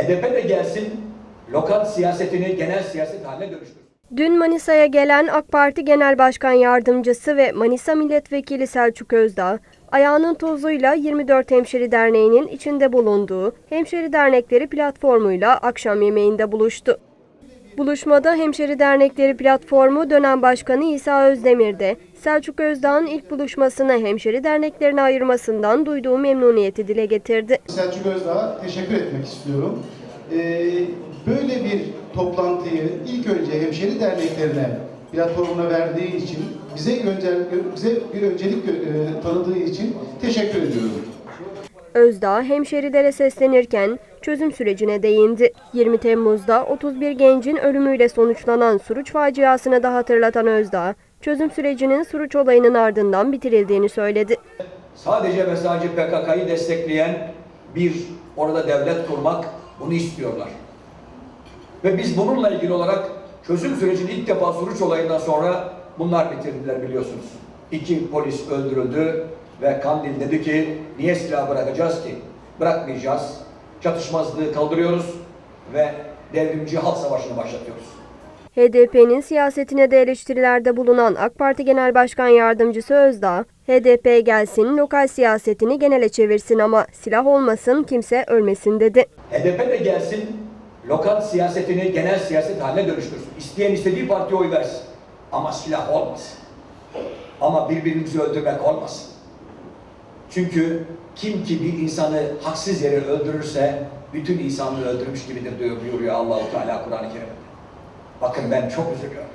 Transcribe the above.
HDP de gelsin, lokal siyasetini genel siyaset haline dönüştürsün. Dün Manisa'ya gelen AK Parti Genel Başkan Yardımcısı ve Manisa Milletvekili Selçuk Özdağ, ayağının tozuyla 24 Hemşeri Derneği'nin içinde bulunduğu Hemşeri Dernekleri platformuyla akşam yemeğinde buluştu. Buluşmada Hemşeri Dernekleri Platformu dönem başkanı İsa Özdemir de Selçuk Özdağ'ın ilk buluşmasına hemşeri derneklerine ayırmasından duyduğu memnuniyeti dile getirdi. Selçuk Özdağ'a teşekkür etmek istiyorum. Ee, böyle bir toplantıyı ilk önce hemşeri derneklerine platformuna verdiği için, bize, önce, bize bir öncelik e, tanıdığı için teşekkür ediyorum. Özdağ hemşerilere seslenirken çözüm sürecine değindi. 20 Temmuz'da 31 gencin ölümüyle sonuçlanan Suruç faciasını da hatırlatan Özdağ, çözüm sürecinin Suruç olayının ardından bitirildiğini söyledi. Sadece ve sadece PKK'yı destekleyen bir orada devlet kurmak bunu istiyorlar. Ve biz bununla ilgili olarak çözüm sürecini ilk defa Suruç olayından sonra bunlar bitirdiler biliyorsunuz. İki polis öldürüldü ve Kandil dedi ki niye silah bırakacağız ki? Bırakmayacağız. Çatışmazlığı kaldırıyoruz ve devrimci halk savaşını başlatıyoruz. HDP'nin siyasetine de eleştirilerde bulunan AK Parti Genel Başkan Yardımcısı Özdağ, HDP gelsin lokal siyasetini genele çevirsin ama silah olmasın kimse ölmesin dedi. HDP de gelsin, lokal siyasetini genel siyaset haline dönüştürsün. İsteyen istediği partiye oy versin. Ama silah olmasın. Ama birbirimizi öldürmek olmasın. Çünkü kim ki bir insanı haksız yere öldürürse bütün insanlığı öldürmüş gibidir diyor buyuruyor Allahu Teala Kur'an-ı Kerim'de. Bakın ben çok üzülüyorum.